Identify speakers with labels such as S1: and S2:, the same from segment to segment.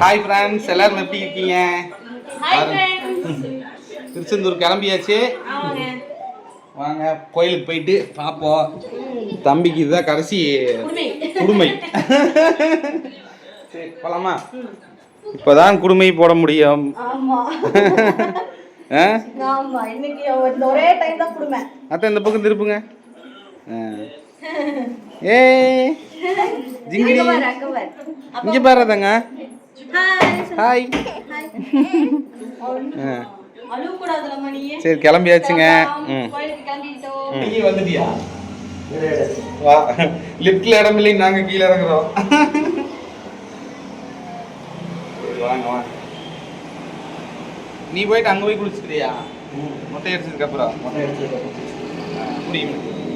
S1: Hi friends எல்லாரும் எப்படி இருக்கீங்க? திருச்செந்தூர் கிளம்பியாச்சு. வாங்க கோயிலுக்கு போயிட்டு பார்ப்போம். தம்பிக்கு இதுதான் கடைசி
S2: குடுமை.
S1: சரி போலாமா? இப்போதான் குடுமை போட முடியும். அத்தை இந்த பக்கம் திருப்புங்க. ஏ
S2: அக்கவர்
S1: இங்க பாருதாங்க
S2: ஹாய்
S1: சரி கிளம்பியாச்சுங்க. ம்.
S2: கோயிலுக்கு கிளம்பிட்டோம்.
S1: நீ வந்துட்டியா? வா. லிஃப்ட்ல இடம் இல்லை நாங்க கீழே இறங்குறோம். சரி, வாங்க வாங்க. நீ போயிட்டு அங்க போய் குளிச்சுக்கிறியா? மொட்டை அடிச்சதுக்கு அப்புறம். ஆ, முடியும் ஆ.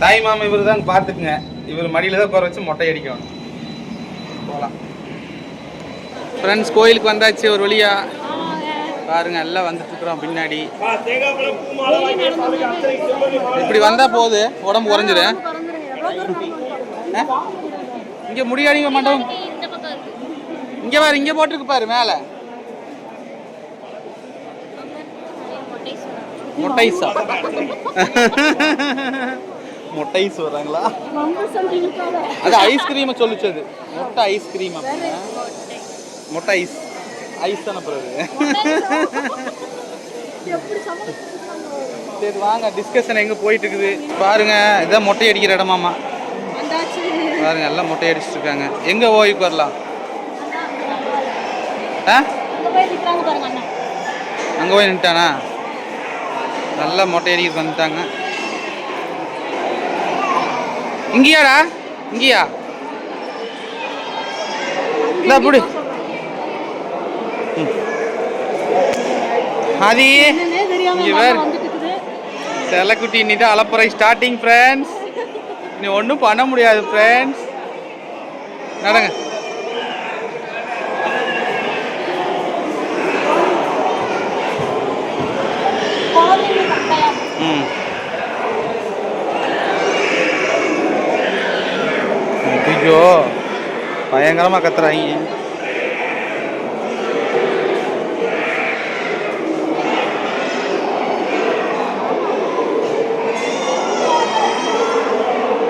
S1: தாய் மாமா இவர் தான் பார்த்துக்குங்க. இவர் மடியில் தான் குறை வச்சு மொட்டை அடிக்கணும். போகலாம் ஃப்ரெண்ட்ஸ் கோயிலுக்கு வந்தாச்சு ஒரு வழியா. பாருங்க எல்லாம் வந்துட்டு பின்னாடி. இப்படி வந்தா போகுது உடம்பு குறைஞ்சிரு. இங்கே முடியாடிங்க மண்டபம். இங்கே பாரு இங்கே போட்டிருக்கு பாரு மேல. மொட்டைஸா மொட்டைஸ் வர்றாங்களா? அது ஐஸ்கிரீமை சொல்லிச்சது. மொட்டை ஐஸ்கிரீம் அப்படின்னா மொட்டை ஐஸ் ஐஸ் தானே பிறகு? சரி வாங்க. டிஸ்கஷன் எங்க போயிட்டு இருக்குது பாருங்க. இதான் மொட்டை அடிக்கிற இடமாமா பாருங்க எல்லாம் மொட்டை அடிச்சிட்டு இருக்காங்க எங்க ஓய்வுக்கு வரலாம்? ஆ? அங்க போய் நின்ட்டானா? நல்லா மொட்டை அடிக்க வந்துட்டாங்க. இங்கேயாடா? இங்கேயா? இந்த அப்படி ஆதி இங்க வேற. செல்லக்குட்டி இன்னிட்டு அலப்புறை ஸ்டார்டிங் ஃப்ரெண்ட்ஸ் நீ ஒன்றும் பண்ண முடியாது ஃப்ரெண்ட்ஸ் நடங்க. ம். ஐயோ பயங்கரமாக கத்துறாங்க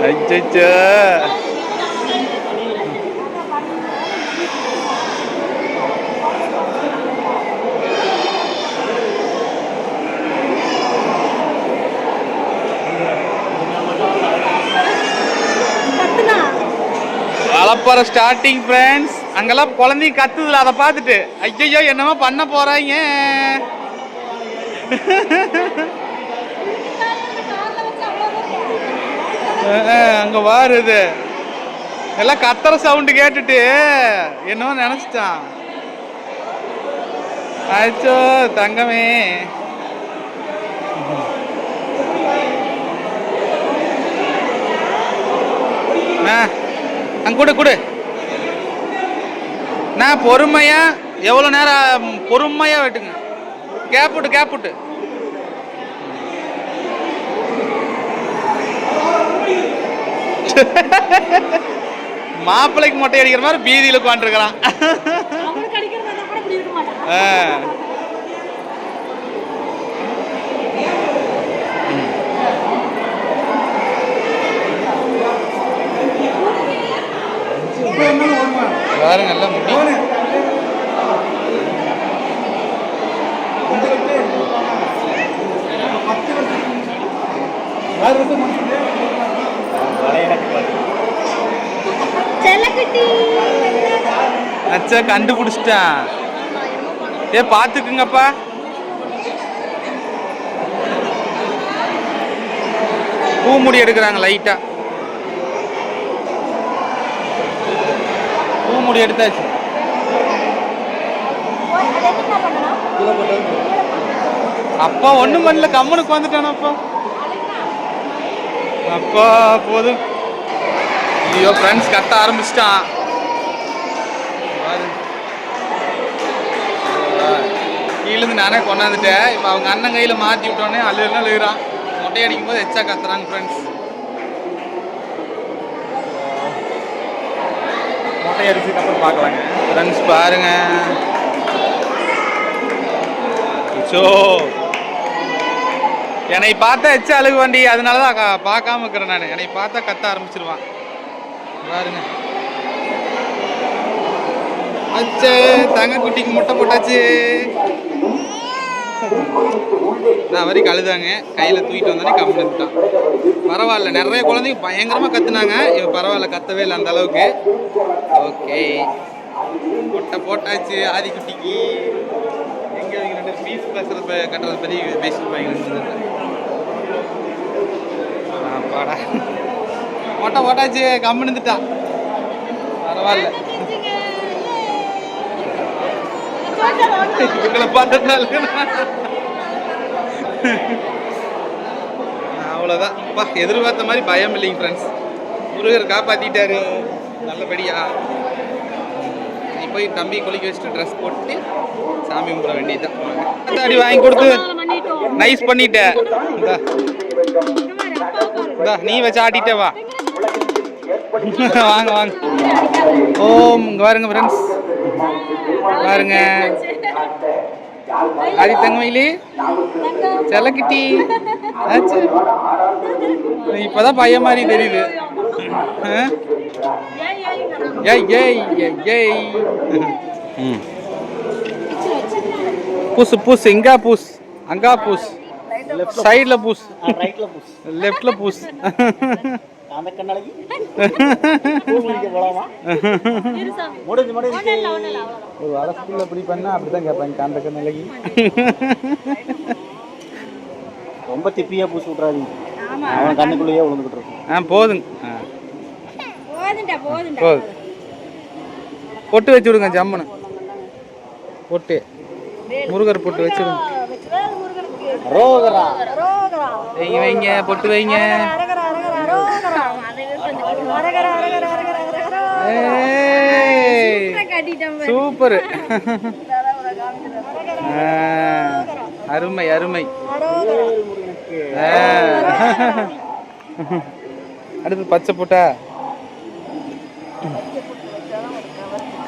S1: அச்சச்சோ அலப்பற ஸ்டார்டிங் ஃப்ரெண்ட்ஸ் அங்கெல்லாம் குழந்தைங்க கத்துதுல அதை பார்த்துட்டு ஐயோ என்னமோ பண்ண போறாங்க. அங்க வாருது எல்லாம் கத்துற சவுண்டு கேட்டுட்டு என்னமோ நினைச்சிட்டான். அச்சோ தங்கமே. ஆ அங்க கொடு கொடு. நான் பொறுமையா எவ்வளோ நேரம் பொறுமையா வெட்டுங்க. கேப் விட்டு கேப் விட்டு. மாப்பிள்ளைக்கு மொட்டை அடிக்கிற மாதிரி பீதியில் உட்காந்துருக்கிறான் பாருங்க எல்லாம் முடி
S2: செல்லக்குட்டி.
S1: அச்சா கண்டுபிடிச்சிட்டான் ஏ பார்த்துக்குங்கப்பா பூ முடி எடுக்கிறாங்க லைட்டா முடி எடுத்தாச்சு. அப்பா ஒண்ணும் பண்ணல கம்மனுக்கு வந்துட்டானா அப்பா? அப்பா போதும். ஐயோ ஃப்ரெண்ட்ஸ் கத்த ஆரம்பிச்சிட்டான். கீழே கீழேருந்து நானே கொண்டாந்துட்டேன். இப்போ அவங்க அண்ணன் கையில் மாற்றி விட்டோன்னே அழுகுனா அழுகுறான். மொட்டை அடிக்கும் போது எச்சா கத்துறாங்க ஃப்ரெண்ட்ஸ் மொட்டை அடிச்சதுக்கு அப்புறம் பார்க்கலாங்க ஃப்ரெண்ட்ஸ் பாருங்க. ஸோ என்னை பார்த்தா எச்ச அழுகு வண்டி அதனால தான் பார்க்காம இருக்கிறேன் நான். என்னை பார்த்தா கத்த ஆரம்பிச்சிருவான். பாருங்க. அச்சே தங்க குட்டிக்கு முட்டை போட்டாச்சு. நான் வரைக்கும் அழுதாங்க கையில் தூக்கிட்டு வந்தோடனே கம்மி இருந்துட்டான் பரவாயில்ல நிறைய குழந்தைங்க பயங்கரமாக கத்துனாங்க. இவன் பரவாயில்ல கத்தவே இல்லை அந்த அளவுக்கு. ஓகே. முட்டை போட்டாச்சு ஆதிக்குட்டிக்கு. எங்கே ரெண்டு ஃபீஸ் பேசுறது கட்டுறது பற்றி பேசிட்டு பாடா. மொட்டை போட்டாச்சு கம்மி இருந்துட்டான். பரவாயில்ல. இவங்களை பார்த்ததுனால. அவ்வளோதான் அப்பா எதிர்பார்த்த மாதிரி பயம் இல்லைங்க ஃப்ரெண்ட்ஸ் முருகர் காப்பாற்றிட்டாரு நல்லபடியா. நீ போய் தம்பி குளிக்க வச்சுட்டு ட்ரெஸ் போட்டு சாமி கும்பிட வேண்டியதுதான். அடி வாங்கி கொடுத்து. நைஸ் பண்ணிட்ட. இந்தா. நீ வச்சு ஆட்டிட்டே வா. வாங்க வாங்க. ஓம் இங்கே பாருங்க ஃப்ரெண்ட்ஸ் பாருங்க. ஆதி தங்கமயிலி. செல்லக்கிட்டி. ஆச்சு. இப்பதான் பையன் மாதிரி தெரியுது? ஏய் ஏய் ஏய் ம். பூசு பூசு இங்கா பூஸ் அங்கா பூஸ் சைடுல பூஸ் லெஃப்ட்ல பூஸ்
S3: அந்த கண்ணாடிக்கு ஸ்கூல் முடிக்க போலாமா முடிஞ்சு முடிஞ்சு.
S1: ஒரு ஸ்கூல்ல இப்படி பண்ணா அப்படிதான் கேட்பாங்க காந்த கண்ணலகி
S3: ரொம்ப திப்பியா பூசி விட்றாதீங்க அவன் கண்ணுக்குள்ளேயே விழுந்துகிட்டு இருக்கும்.
S1: ஆ போதுங்க போதும். பொட்டு வச்சு விடுங்க ஜம்முன்னு பொட்டு. முருகர் பொட்டு வச்சிருங்க
S3: ரோகரா.
S1: வைங்க வைங்க பொட்டு வைங்க. சூப்பர் அருமை அருமை. அடுத்து பச்சை போட்டா?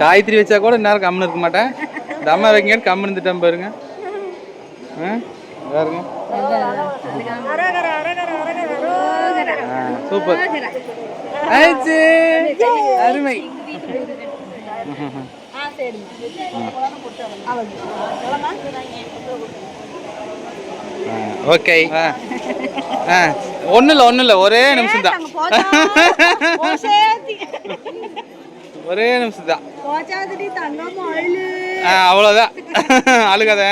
S1: காய்கறி வச்சா கூட நேரம் கம்முன்னு இருக்க மாட்டேன். தம்மா வைங்க கம்மு இருந்துட்டேன் பாருங்க. சூப்பர். ஆயிடுச்சு அருமை. ஓகே. ஆ. ஒன்றும் இல்லை ஒன்றும் இல்லை ஒரே நிமிஷம் தான் ஒரே நிமிஷம் தான் அவ்வளோதான் அழுகாத.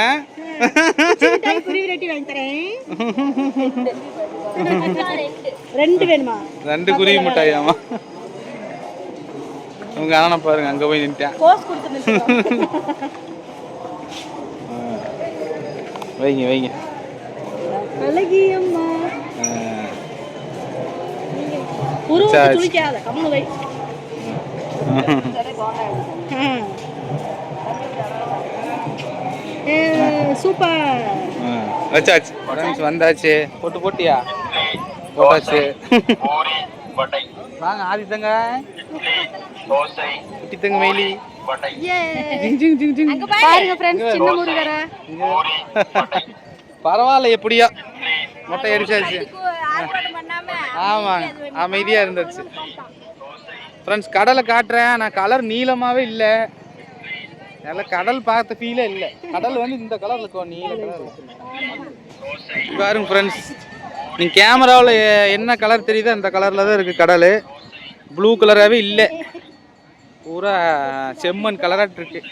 S2: ரெண்டு வேணுமா?
S1: ரெண்டு குருவி மிட்டாயாமா உங்க அண்ணனை பாருங்க அங்க போய் நின்ட்டேன் வைங்க வைங்க.
S2: உருவத்தை. துளிக்காத வை சூப்பர்.
S1: ஆ, வச்சாச்சு. ஃப்ரெண்ட்ஸ் வந்தாச்சு. போட்டு போட்டியா? போட்டாச்சு. வாங்க ஆதித்தங்க குட்டித்தங்க மயிலி ஜிங் ஜிங் ஜிங் ஜிங்.
S2: பாருங்க ஃப்ரெண்ட்ஸ் சின்ன முருகரை.
S1: பரவாயில்ல எப்படியோ? மொட்டை அடிச்சாச்சு. ஆமாங்க. அமைதியாக இருந்துச்சு ஃப்ரெண்ட்ஸ் கடலை காட்டுறேன் நான் கலர் நீளமாகவே இல்லை. நல்ல கடல் பார்த்த ஃபீலே இல்லை. கடல் வந்து இந்த கலரில் இருக்கும் நீல கலர் பாருங்க ஃப்ரெண்ட்ஸ் நீங்கள் கேமராவில் என்ன கலர் தெரியுதோ? அந்த கலரில் தான் இருக்குது கடல். ப்ளூ கலராகவே இல்லை. பூரா செம்மண் கலராட்டு இருக்கு.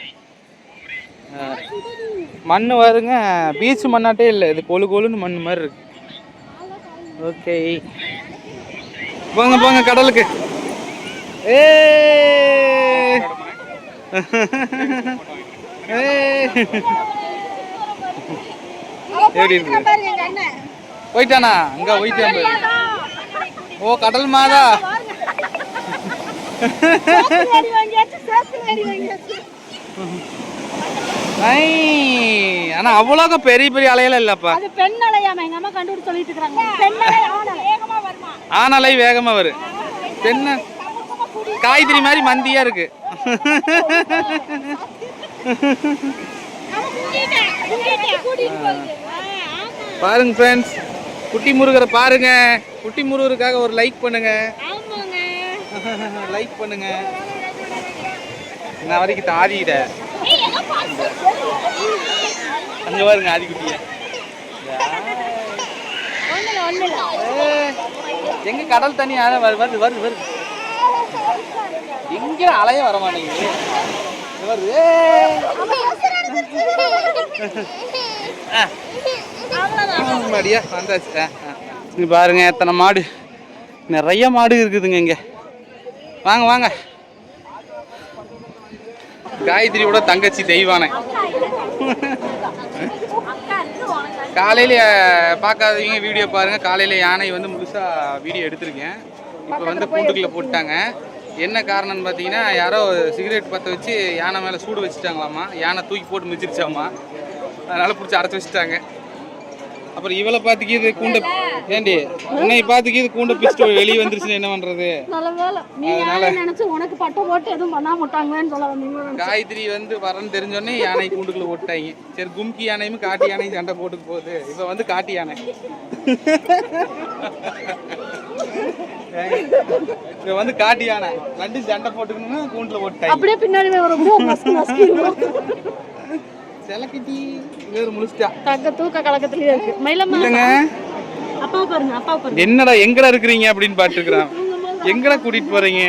S1: மண் வருங்க பீச் மண்ணாட்டே இல்லை. இது கொழு கொழுன்னு மண் மாதிரி இருக்கு. ஓகே போங்க போங்க கடலுக்கு. ஏ எப்படி இருக்கு
S2: பாருங்க எங்க அண்ணன்
S1: போயிட்டானா? அங்க போயிட்டான். ஓ கடல் மாதா. ஆனா அவ்வளோக்கு பெரிய பெரிய அலையெல்லாம் இல்லப்பா.
S2: அது பெண் அலையாம எங்க அம்மா கண்டுபிடிச்சு சொல்லிட்டு இருக்காங்க பெண் அலை ஆண் அலை. வேகமா வருமா
S1: ஆனாலை வேகமா வரும். தென்ன காய்கறி மாதிரி மந்தியா இருக்கு. பாருங்க ஃப்ரெண்ட்ஸ் குட்டி முருகரை பாருங்க. குட்டி முருகருக்காக ஒரு லைக் பண்ணுங்க. லைக் பண்ணுங்க. நான் வரைக்கும் தாதிட அங்க பாருங்க ஆதிக்குட்டிய. எங்க கடல் தண்ணி வருது வருது வருது எங்க அலைய வர மாட்டேங்குது? இங்க வருது ஏய். மடியா வந்தாச்சு. பாருங்க எத்தனை மாடு. நிறைய மாடு இருக்குதுங்க இங்க. வாங்க வாங்க. காயத்ரியோட தங்கச்சி தெய்வானை. காலையில பார்க்காதவங்க வீடியோ பாருங்க. காலையில யானை வந்து முழுசா வீடியோ எடுத்திருக்கேன். இப்போ வந்து கூண்டுக்குள்ள போட்டாங்க என்ன காரணம்னு பார்த்தீங்கன்னா யாரோ சிகரெட் பற்ற வச்சு யானை மேலே சூடு வச்சுட்டாங்களாமா யானை தூக்கி போட்டு மிதிச்சிருச்சாமா அதனால பிடிச்சி அடைச்சி வச்சுட்டாங்க. அப்புறம் இவளை பார்த்துக்கி இது கூண்டை ஏண்டி உன்னை பார்த்துக்கி இது கூண்டை பிடிச்சிட்டு வெளியே வந்துருச்சுன்னு என்ன
S2: யாரை நினைச்சு உனக்கு பட்டம் போட்டு எதுவும் பண்ணாம விட்டாங்களேன்னு சொல்ல வந்தீங்க.
S1: காயத்ரி வந்து வரேன்னு தெரிஞ்சோடனே யானை கூண்டுக்குள்ள போட்டாங்க சரி கும்கி யானையும் காட்டு யானையும் சண்டை போட்டுக்கு போகுது. இப்போ வந்து காட்டு யானை. இப்போ வந்து காட்டு யானை ரெண்டு சண்டை போட்டுக்கணும்னு கூண்டுல போட்டாங்க
S2: அப்படியே பின்னாடி
S1: செலக்கிட்டி வேறு முழிச்சிட்டா.
S2: தக்க தூக்க கலக்கத்துலயே இருக்கு. மயிலம்மா அப்பா. பாருங்க அப்பா பாருங்க.
S1: என்னடா எங்கடா இருக்கிறீங்க அப்படின்னு பாட்டுருக்குறான் எங்கடா கூட்டிட்டு போறீங்க?